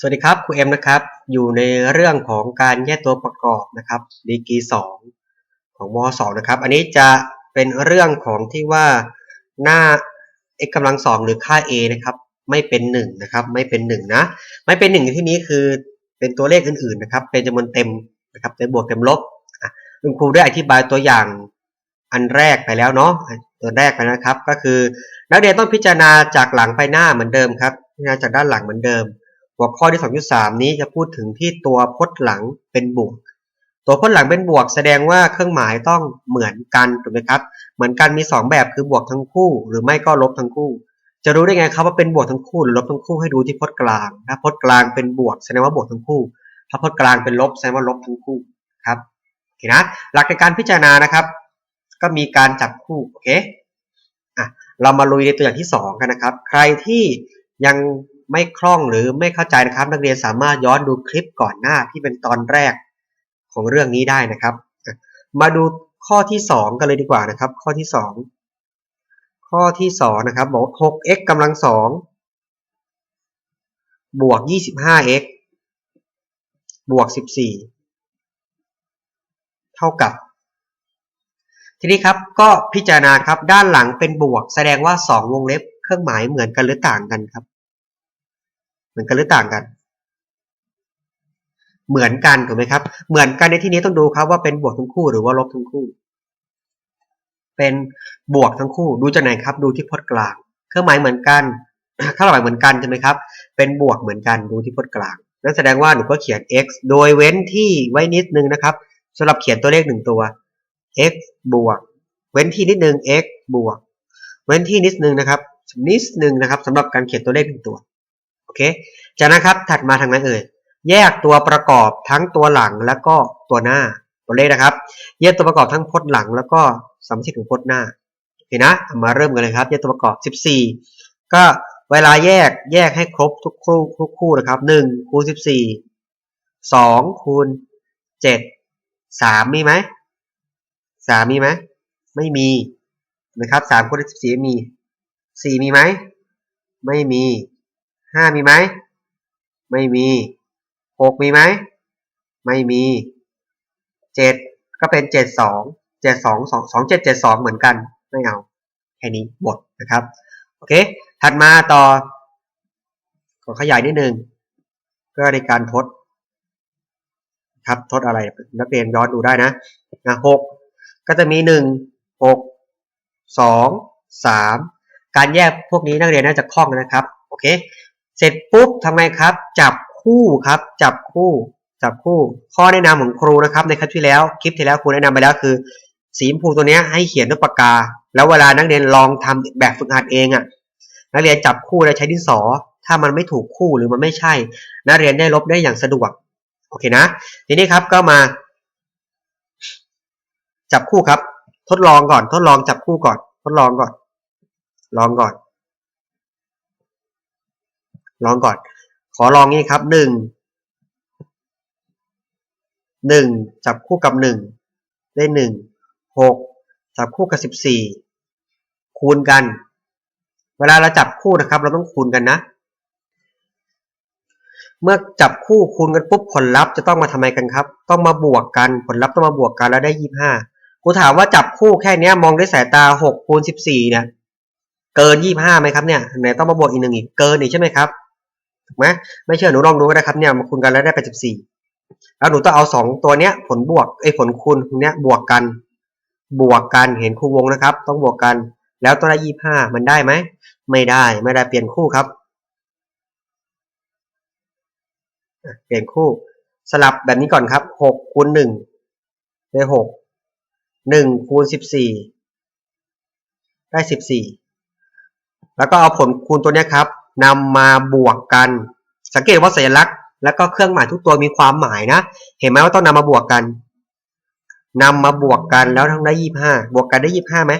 สวัสดีครับครูเอ็มนะครับ อยู่ในเรื่องของการแยกตัวประกอบนะครับดีกรีสองของมสองนะครับ อันนี้จะเป็นเรื่องของที่ว่าหน้า x กำลังสองหรือค่า a นะครับ ไม่เป็นหนึ่งนะครับ ไม่เป็นหนึ่งนะ ไม่เป็นหนึ่งในที่นี้คือเป็นตัวเลขอื่นๆนะครับ เป็นจำนวนเต็มนะครับเป็นบวกเต็มลบคุณครูได้อธิบายตัวอย่างอันแรกไปแล้วเนาะตัวแรกไปนะครับ ก็คือ นักเรียนต้องพิจารณาจากหลังไปหน้าเหมือนเดิมครับพิจารณาจากด้านหลังเหมือนเดิม หัวข้อที่ 2.3 นี้จะพูดถึงที่ตัวพจน์หลังเป็นบวก ตัวพจน์หลังเป็นบวก แสดงว่าเครื่องหมายต้องเหมือนกันถูกไหมครับ เหมือนกันมี 2 แบบคือบวกทั้งคู่ หรือไม่ก็ลบทั้งคู่ จะรู้ได้ไงครับว่าเป็นบวกทั้งคู่หรือลบทั้งคู่ให้ดูที่พจน์กลาง ถ้าพจน์กลางเป็นบวกแสดงว่าบวกทั้งคู่ ถ้าพจน์กลางเป็นลบแสดงว่าลบทั้งคู่ครับโอเคนะหลักในการพิจารณานะครับ ก็มีการจับคู่โอเคอะเรามาลุยในตัวอย่างที่ 2 กันนะครับ ใครที่ยัง ไม่คล่องหรือไม่เข้าใจนะครับ นักเรียนสามารถย้อนดูคลิปก่อนหน้าที่เป็นตอนแรกของเรื่องนี้ได้นะครับ มาดูข้อที่ 2 กันเลยดีกว่านะครับ ข้อที่ 2 ข้อที่ 2 นะครับบอก 6x กำลัง2บวก 25x บวก 14 เท่ากับ ทีนี้ครับก็พิจารณาครับด้านหลังเป็นบวก แสดงว่า 2 วงเล็บ เครื่องหมายเหมือนกันหรือต่างกันครับ เหมือนกันหรือต่างกัน เหมือนกันถูกไหมครับ เหมือนกันในที่นี้ต้องดูครับว่าเป็นบวกทั้งคู่หรือว่าลบทั้งคู่ เป็นบวกทั้งคู่ดูจากไหนครับ ดูที่พจน์กลาง เครื่องหมายเหมือนกันเครื่องหมายเหมือนกันใช่ไหมครับ เป็นบวกเหมือนกันดูที่พจน์กลางนั่นแสดงว่าหนูก็เขียน x โดยเว้นที่ไว้นิดนึงนะครับสำหรับเขียนตัวเลขหนึ่งตัว x บวก เว้นที่นิดนึง x บวก เว้นที่นิดนึงนะครับนิดนึงนะครับสำหรับการเขียนตัวเลขหนึ่งตัว เค จากนั้นครับถัดมาทางนั้นเอ่ยแยกตัวประกอบทั้งตัวหลังแล้วก็ตัวหน้าตัวเลขนะครับ แยกตัวประกอบทั้งพจน์หลังแล้วก็สมชิกของพจน์หน้าโอเคนะมาเริ่มกันเลยครับ แยกตัวประกอบ 14 ก็เวลาแยกแยกให้ครบทุกคู่ทุกคู่นะครับ1คูณ14 2คูณ7 3มีไหม3มีไหมไม่มีนะครับ3คูณ14มี 4 มีไหมไม่มี ห้ามีไหม ไม่มีหกมีไหม ไม่มีเจ็ดก็เป็นเจ็ดสองเจ็ดสองสองสองเจ็ดเจ็ดสองเหมือนกัน ไม่เอา แค่นี้หมดนะครับ โอเค ถัดมาต่อ ขอขยายนิดนึงก็ในการทด ครับทดอะไร นักเรียนย้อนดูได้นะนะหกก็จะมีหนึ่งหกสองสามการแยกพวกนี้นักเรียนน่าจะคล่องนะครับ โอเค เสร็จปุ๊บทำไงครับ จับคู่ครับ จับคู่ จับคู่ ข้อแนะนำของครูนะครับ ในคลิปที่แล้วคลิปที่แล้วครูแนะนำไปแล้วคือ สีชมพูตัวนี้ให้เขียนด้วยปากกา แล้วเวลานักเรียนลองทำแบบฝึกหัดเองอะ่ะนักเรียนจับคู่แล้วใช้ดินสอ ถ้ามันไม่ถูกคู่หรือมันไม่ใช่ นักเรียนได้ลบได้อย่างสะดวกโอเคนะ ทีนี้ครับก็มา จับคู่ครับ ทดลองก่อน ทดลองจับคู่ก่อน ทดลองก่อน ลองก่อน ลองก่อน ขอลองนี้ครับหนึ่งหนึ่งจับคู่กับหนึ่งได้หนึ่งหกจับคู่กับสิบสี่คูณกัน เวลาเราจับคู่นะครับ เราต้องคูณกันนะ เมื่อจับคู่คูณกันปุ๊บผลลัพธ์จะต้องมาทำไมกันครับ ต้องมาบวกกันผลลัพธ์ต้องมาบวกกันแล้วได้ยี่ห้ากูถามว่าจับคู่แค่นี้มองด้วยสายตาหกคูณสิบสี่เนี่ยเกินยี่ห้าไหมครับเนี่ยไหนต้องมาบวกอีกหนึ่งอีกเกินอีกใช่ไหมครับ ถูกไหมไม่เชื่อหนูลองดูก็ได้ครับเนี่ยมาคูณกันแล้วได้แปดสิบสี่แล้วหนูต้องเอาสองตัวเนี้ย ผลบวกไอ้ผลคูณเนี้ยบวกกัน บวกกันเห็นคู่วงนะครับ ต้องบวกกัน แล้วต้องได้ยี่ห้ามันได้ไหมไม่ได้ไม่ได้เปลี่ยนคู่ครับ เปลี่ยนคู่ สลับแบบนี้ก่อนครับหกคูณหนึ่งได้หกหนึ่งคูณสิบสี่ได้สิบสี่แล้วก็เอาผลคูณตัวเนี้ยครับ นำมาบวกกัน สังเกตว่าสัญลักษณ์ แล้วก็เครื่องหมายทุกตัวมีความหมายนะ เห็นไหมว่าต้องนำมาบวกกันนำมาบวกกันแล้วทั้งได้ยี่ห้าบวกกันได้ยี่ห้าไหม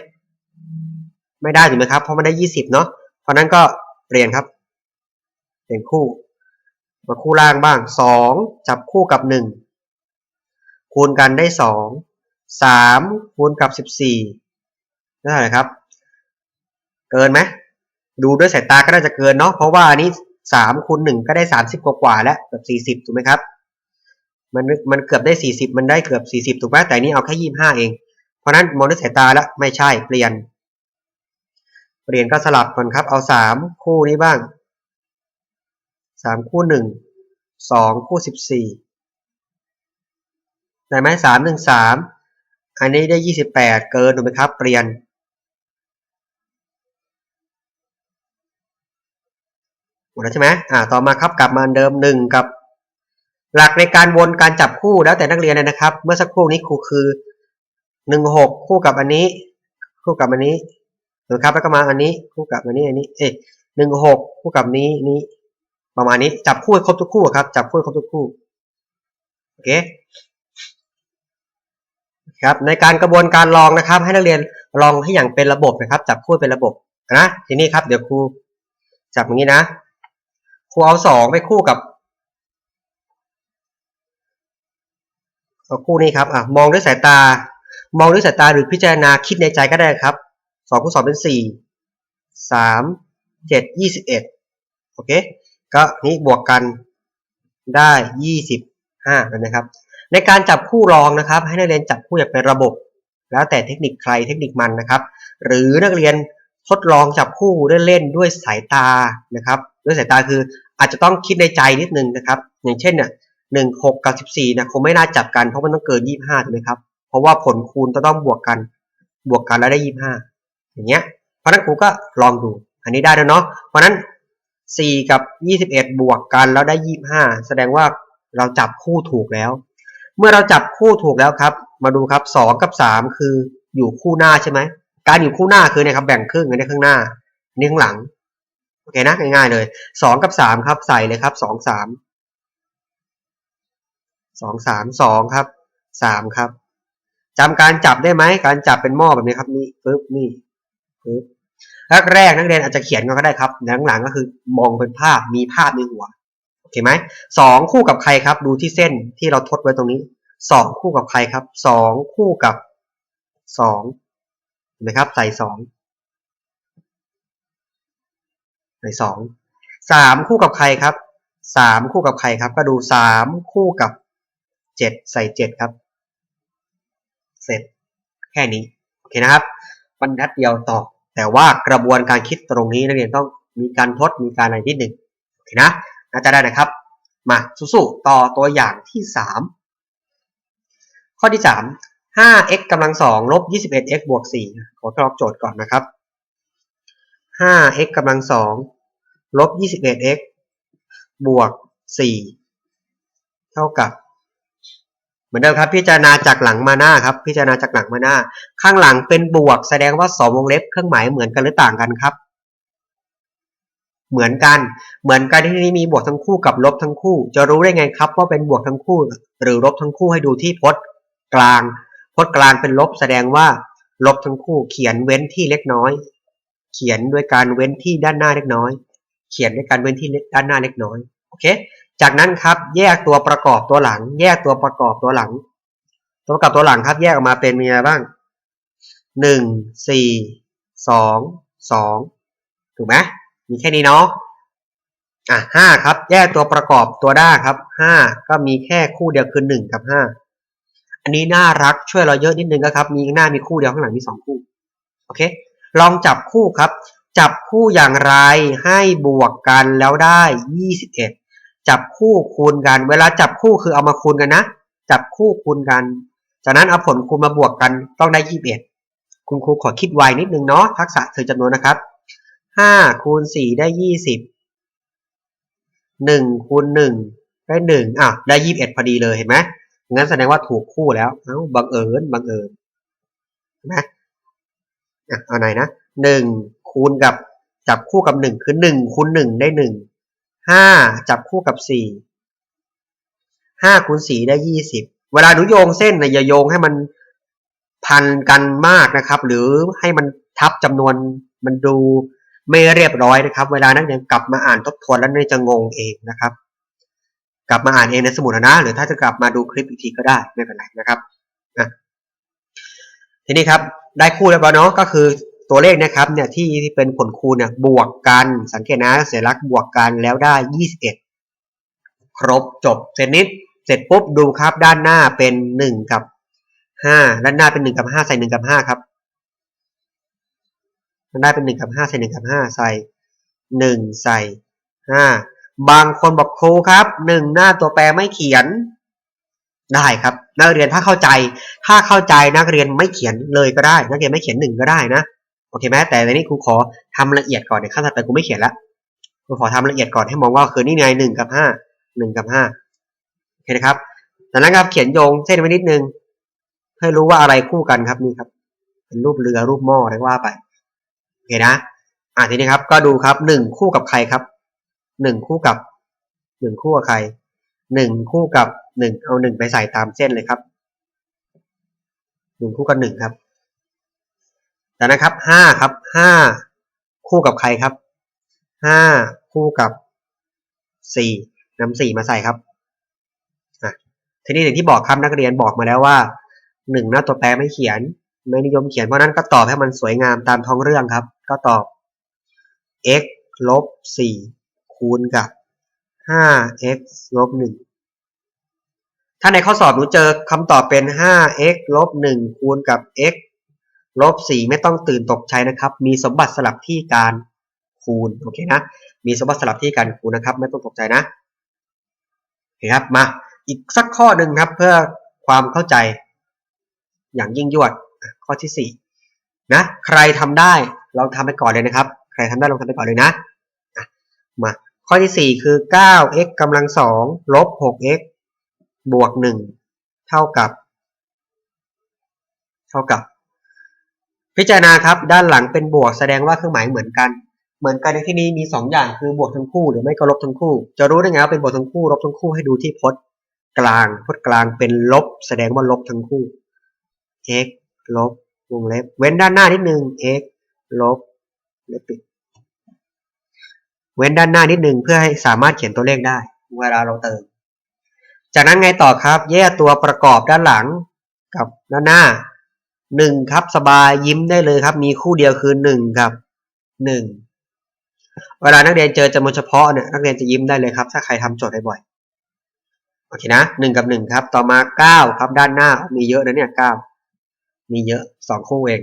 ไม่ได้ถูกไหมครับเพราะมันได้ยี่สิบเนาะเพราะนั้นก็เปลี่ยนครับ เปลี่ยนคู่ มาคู่ล่างบ้างสองจับคู่กับหนึ่งคูณกันได้สองสามคูณกับสิบสี่เท่าไหร่ครับ เกินไหม ดูด้วยสายตาก็น่าจะเกินเนาะเพราะว่าอันนี้สามคูณหนึ่งก็ได้สามสิบกว่าแล้วเกือบสี่สิบถูกไหมครับ มันมันเกือบได้สี่สิบมันได้เกือบสี่สิบถูกไหมแต่นี่เอาแค่ยี่ห้าเอง เพราะนั้นมองด้วยสายตาแล้วไม่ใช่เปลี่ยน เปลี่ยนก็สลับก่อนครับ เอาสามคู่นี้บ้างสามคู่หนึ่งสองคู่สิบสี่ได้ไหมสามหนึ่งสามอันนี้ได้ยี่สิบแปดเกินถูกไหมครับ เปลี่ยน มดแล้วใช่ไหมอ่าต่อมาครับกลับมาเดิมหนึ่งกับ หลักในการวนการจับคู่แล้วแต่นักเรียนเลยนะครับ เมื่อสักครู่นี้ครูคือหนึ่งหกคู่กับอันนี้ คู่กับอันนี้นะครับแล้วก็มาอันนี้คู่กับอันนี้อันนี้เอ๊ะหนึ่งหกคู่กับนี้นี้ประมาณนี้จับคู่ครบทุกคู่ครับ จับคู่ครบทุกคู่โอเคครับในการกระบวนการลองนะครับ ให้นักเรียนลองให้อย่างเป็นระบบนะครับ จับคู่เป็นระบบนะทีนี้ครับเดี๋ยวครูจับอย่างนี้นะ รูเอาสองไปคู่กับคู่นี้ครับอะมองด้วยสายตา มองด้วยสายตาหรือพิจารณาคิดในใจก็ได้ครับสองคูณสองเป็นสี่สามเจ็ดยี่สิบเอ็ดโอเค ก็นี้บวกกันได้ยี่สิบห้านะครับ ในการจับคู่รองนะครับ ให้นักเรียนจับคู่อย่างเป็นระบบ แล้วแต่เทคนิคใครเทคนิคมันนะครับ หรือนักเรียนทดลองจับคู่เล่นๆด้วยสายตานะครับ ด้วยสายตาคือ อาจจะต้องคิดในใจนิดนึงนะครับ อย่างเช่นเนี่ยหนึ่งหกกับสิบสี่นะคงไม่น่าจับกันเพราะมันต้องเกินยี่ห้าถูกไหมครับ เพราะว่าผลคูณจะต้องบวกกัน บวกกันแล้วได้ยี่ห้าอย่างเงี้ย เพราะนั้นครูก็ลองดู อันนี้ได้แล้วเนาะ เพราะนั้นสี่กับยี่สิบเอ็ดบวกกันแล้วได้ยี่ห้าแสดงว่าเราจับคู่ถูกแล้ว เมื่อเราจับคู่ถูกแล้วครับ มาดูครับสองกับสามคืออยู่คู่หน้าใช่ไหม การอยู่คู่หน้าคือเนี่ยครับแบ่งครึ่งอันนี้ข้างหน้าอันนี้ข้างหลัง โอเคนะง่ายๆเลยสองกับสามครับใส่เลยครับสองสามสองสามสองครับสามครับจำการจับได้ไหมการจับเป็นหม้อแบบนี้ครับนี่ปึ๊บนี่ปึ๊บแรกๆนักเรียนอาจจะเขียนก็ได้ครับหลังๆก็คือมองเป็นภาพมีภาพในหัวโอเคไหมสองคู่กับใครครับ ดูที่เส้นที่เราทดไว้ตรงนี้สองคู่กับใครครับสองคู่กับสองเห็นไหมครับ ใส่สอง ใส่สองสามคู่กับใครครับสามคู่กับใครครับ ก็ดูสามคู่กับเจ็ดใส่เจ็ดครับ เสร็จแค่นี้โอเคนะครับบรรทัดเดียวต่อแต่ว่ากระบวนการคิดตรงนี้นักเรียนต้องมีการทดมีการอะไรนิดหนึ่งโอเคนะน่าจะได้นะครับ มาสู้ๆต่อตัวอย่างที่สามข้อที่สาม 5x กำลังสองลบ 21x บวก4ขอทดลองโจทย์ก่อนนะครับ 5x กำลังสองลบ 21x บวก 4 เท่ากับ เหมือนเดิมครับ พิจารณาจากหลังมาหน้าครับ พิจารณาจากหลังมาหน้า ข้างหลังเป็นบวก แสดงว่าสองวงเล็บเครื่องหมายเหมือนกันหรือต่างกันครับ เหมือนกัน เหมือนกันที่นี้มีบวกทั้งคู่กับลบทั้งคู่ จะรู้ได้ไงครับ ว่าเป็นบวกทั้งคู่ หรือลบทั้งคู่ให้ดูที่พจน์กลาง พจน์กลางเป็นลบ แสดงว่า ลบทั้งคู่เขียนเว้นที่เล็กน้อย เขียนด้วยการเว้นที่ด้านหน้าเล็กน้อย เขียนด้วยการเว้นที่ด้านหน้าเล็กน้อย โอเค จากนั้นครับแยกตัวประกอบตัวหลัง แยกตัวประกอบตัวหลัง ตัวประกอบตัวหลังครับแยกออกมาเป็นมีอะไรบ้างหนึ่งสี่สองสองถูกไหมมีแค่นี้เนาะอะห้าครับ แยกตัวประกอบตัวด้าครับห้าก็มีแค่คู่เดียวคือหนึ่งกับห้าอันนี้น่ารักช่วยเราเยอะนิดนึงนะครับ มีหน้ามีคู่เดียวข้างหลังมีสองคู่ โอเค ลองจับคู่ครับ จับคู่อย่างไรให้บวกกันแล้วได้ยี่สิบเอ็ดจับคู่คูณกัน เวลาจับคู่คือเอามาคูณกันนะ จับคู่คูณกัน จากนั้นเอาผลคูณมาบวกกันต้องได้ยี่สิบเอ็ดคุณครูขอคิดไวนิดนึงเนาะทักษะคือจำนวนนะครับห้าคูณสี่ได้ยี่สิบหนึ่งคูณหนึ่งได้หนึ่งอะได้ยี่สิบเอ็ดพอดีเลยเห็นไหมงั้นแสดงว่าถูกคู่แล้ว เอ้าบังเอิญบังเอิญนะ อะเอาไหนนะหนึ่งคูณกับจับคู่กับหนึ่งคือหนึ่งคูณหนึ่งได้หนึ่งห้าจับคู่กับสี่ห้าคูณสี่ได้ยี่สิบเวลาหนูโยงเส้นนะอย่าโยงให้มันพันกันมากนะครับ หรือให้มันทับจำนวนมันดูไม่เรียบร้อยนะครับ เวลานักเรียนกลับมาอ่านทบทวนแล้วนี่จะงงเองนะครับ กลับมาอ่านเองในสมุดนะ หรือถ้าจะกลับมาดูคลิปอีกทีก็ได้ไม่เป็นไรนะครับนะทีนี้ครับ ได้คู่แล้วเนาะก็คือตัวเลขนะครับเนี่ยที่ที่เป็นผลคูณเนี่ยบวกกันสังเกตนะสัญลักษณ์บวกกันแล้วได้ 21 ครบจบเสร็จนิดเสร็จปุ๊บดูครับด้านหน้าเป็น 1 กับ 5 ด้านหน้าเป็น 1 กับ 5 ใส่ 1 กับ 5 ครับด้านหน้าเป็น 1 กับ 5 ใส่ 1 กับ 5 ใส่ 1 ใส่ 5 บางคนบอกครูครับ 1 หน้าตัวแปรไม่เขียน ได้ครับ นักเรียนถ้าเข้าใจ ถ้าเข้าใจนักเรียนไม่เขียนเลยก็ได้ นักเรียนไม่เขียนหนึ่งก็ได้นะโอเคไหมแต่ในนี้ครูขอทำละเอียดก่อนในขั้นตอไปครูไม่เขียนละครูขอทำละเอียดก่อนให้มองว่าคือนี่ไงหนึ่งกับห้าหนึ่งกับห้าโอเคนะครับจากนั้นครับเขียนโยงเส้นไว้นิดนึงให้รู้ว่าอะไรคู่กันครับนี่ครับ เป็นรูปเรือรูปหม้ออะไรว่าไปโอเคนะอ่าทีนี้ครับ ก็ดูครับหนึ่งคู่กับใครครับหนึ่งคู่กับหนึ่งคู่กับใคร หนึ่งคู่กับหนึ่งเอาหนึ่งไปใส่ตามเส้นเลยครับหนึ่งคู่กับหนึ่งครับจากนั้นครับห้าครับห้าคู่กับใครครับห้าคู่กับสี่นำสี่มาใส่ครับทีนี้อย่างที่บอกครับนักเรียนบอกมาแล้วว่าหนึ่งหน้าตัวแปรไม่เขียน ไม่นิยมเขียนเพราะนั้นก็ตอบให้มันสวยงามตามท้องเรื่องครับ ก็ตอบ x ลบสี่คูณกับ ห้า x ลบหนึ่งถ้าในข้อสอบหนูเจอคำตอบเป็น 5x ลบ1คูณกับ x ลบ4ไม่ต้องตื่นตกใจนะครับ มีสมบัติสลับที่การคูณโอเคนะ มีสมบัติสลับที่การคูณนะครับ ไม่ต้องตกใจนะโอเคครับมาอีกสักข้อหนึ่งครับเพื่อความเข้าใจ อย่างยิ่งยวดข้อที่4นะใครทำได้ลองทำไปก่อนเลยนะครับ ใครทำได้ลองทำไปก่อนเลยนะมา ข้อที่ 4 คือ 9x กำลัง2ลบ 6x บวกหนึ่งเท่ากับ เท่ากับ พิจารณาครับ ด้านหลังเป็นบวกแสดงว่าเครื่องหมายเหมือนกัน เหมือนกันในที่นี้มีสองอย่างคือบวกทั้งคู่หรือไม่ก็ลบทั้งคู่ จะรู้ได้ไงว่าเป็นบวกทั้งคู่ลบทั้งคู่ให้ดูที่พจน์กลางพจน์กลางเป็นลบ แสดงว่าลบทั้งคู่ x ลบวงเล็บ เว้นด้านหน้านิดนึง x ลบเล็บปิด เว้นด้านหน้านิดนึงเพื่อให้สามารถเขียนตัวเลขได้ เวลาเราเติม จากนั้นไงต่อครับ แยกตัวประกอบด้านหลังกับด้านหน้าหนึ่งครับสบายยิ้มได้เลยครับ มีคู่เดียวคือหนึ่งครับหนึ่งเวลานักเรียนเจอจำนวนเฉพาะเนี่ยนักเรียนจะยิ้มได้เลยครับ ถ้าใครทำโจทย์บ่อยโอเคนะหนึ่งกับหนึ่งครับ ต่อมาเก้าครับด้านหน้ามีเยอะนะเนี่ยเก้ามีเยอะสองคู่เอง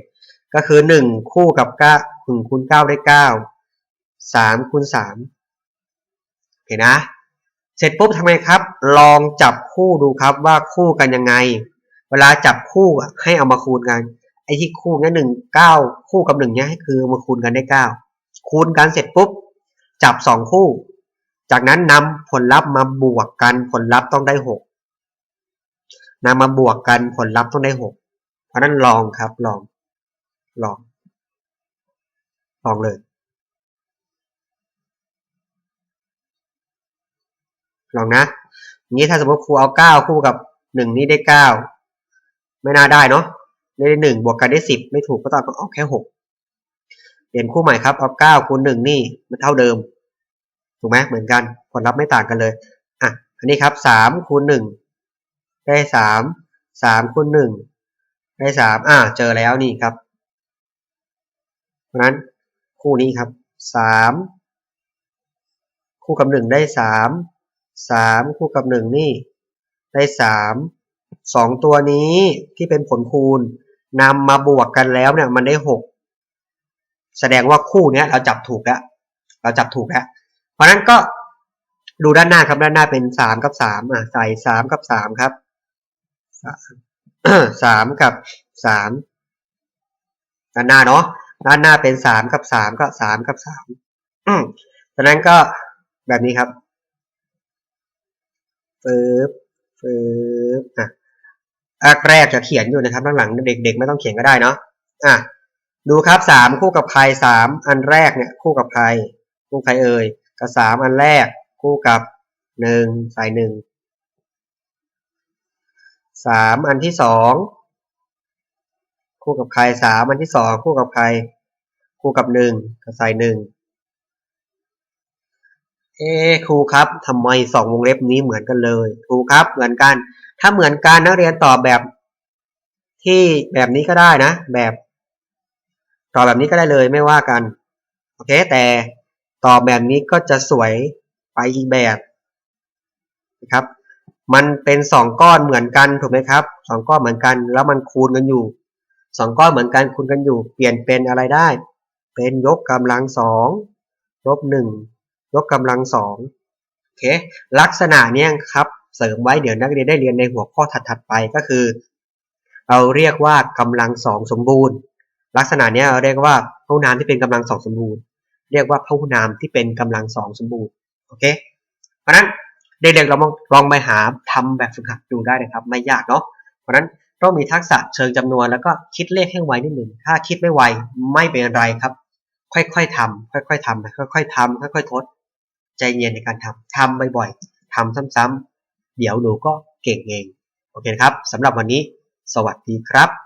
ก็คือหนึ่งคู่กับเก้าหนึ่งคูณเก้าได้เก้า สามคูณสามโอเคนะ เสร็จปุ๊บทำไงครับ ลองจับคู่ดูครับว่าคู่กันยังไง เวลาจับคู่ให้เอามาคูณกัน ไอ้ที่คู่นี้หนึ่งเก้าคู่กับหนึ่งเนี้ยคือมาคูณกันได้เก้าคูณกันเสร็จปุ๊บ จับสองคู่ จากนั้นนำผลลัพธ์มาบวกกันผลลัพธ์ต้องได้หกนำมาบวกกันผลลัพธ์ต้องได้หกเพราะนั้นลองครับลองลองลองเลย ลองนะนี้ถ้าสมมติครูเอาเก้าคู่กับหนึ่งนี้ได้เก้าไม่น่าได้เนาะได้หนึ่งบวกกันได้สิบไม่ถูกก็ต้องเอาแค่หกเปลี่ยนคู่ใหม่ครับเอาเก้าคูณหนึ่งนี่มันเท่าเดิม ถูกไหมเหมือนกันผลลัพธ์ไม่ต่างกันเลยอะอันนี้ครับสามคูณหนึ่งได้สามสามคูณหนึ่งได้สามอ่าเจอแล้วนี่ครับเพราะนั้นคู่นี้ครับสามคู่กับหนึ่งได้สาม สามคู่กับหนึ่งนี่ ได้สามสองตัวนี้ที่เป็นผลคูณนำมาบวกกันแล้วเนี่ยมันได้หกแสดงว่าคู่เนี้ยเราจับถูกแล้ว เราจับถูกแล้ว เพราะนั้นก็ดูด้านหน้าครับด้านหน้าเป็นสามกับสามอะใส่สามกับสามครับสามกับสามด้านหน้าเนาะด้านหน้าเป็นสามกับสามก็สามกับสามอืมดังนั้นก็แบบนี้ครับ ปึ๊บปึ๊บอะอักแรกจะเขียนอยู่นะครับด้านหลังเด็กๆ ไม่ต้องเขียนก็ได้เนาะอะดูครับสามคู่กับใครสามอันแรกเนี่ยคู่กับใครคู่ใครเอ่ยกับสามอันแรก คู่กับหนึ่งใส่หนึ่งสามอันที่สองคู่กับใครสามอันที่สองคู่กับใคร คู่กับหนึ่งก็ใส่หนึ่ง เอ๊ครูครับทำไมสองวงเล็บนี้เหมือนกันเลย ครูครับเหมือนกัน ถ้าเหมือนกันนักเรียนตอบแบบ ที่แบบนี้ก็ได้นะ แบบตอบแบบนี้ก็ได้เลยไม่ว่ากันโอเค แต่ตอบแบบนี้ก็จะสวยไปอีกแบบนะครับ มันเป็นสองก้อนเหมือนกันถูกไหมครับสองก้อนเหมือนกันแล้วมันคูณกันอยู่สองก้อนเหมือนกันคูณกันอยู่ เปลี่ยนเป็นอะไรได้ เป็นยกกำลังสองลบหนึ่ง ยกกำลังสองโอเคลักษณะเนี้ยครับเสริมไว้เดี๋ยวนักเรียนได้เรียนในหัวข้อถัดๆไปก็คือ เราเรียกว่ากำลังสองสมบูรณ์ ลักษณะเนี้ยเราเรียกว่าพหุนามที่เป็นกำลังสองสมบูรณ์ เรียกว่าพหุนามที่เป็นกำลังสองสมบูรณ์โอเคเพราะฉะนั้นเด็กๆเราลองไปหาทำแบบฝึกหัดดูได้นะครับ ไม่ยากเนาะเพราะฉะนั้นต้องมีทักษะเชิงจำนวนแล้วก็คิดเลขให้ไวนิดหนึ่งถ้าคิดไม่ไวไม่เป็นไรครับ ค่อยๆทำค่อยๆทำค่อยๆทำค่อยๆทด ใจเย็นในการทำทำบ่อยๆทำซ้ำๆเดี๋ยวหนูก็เก่งเอง โอเคนะครับสำหรับวันนี้ สวัสดีครับ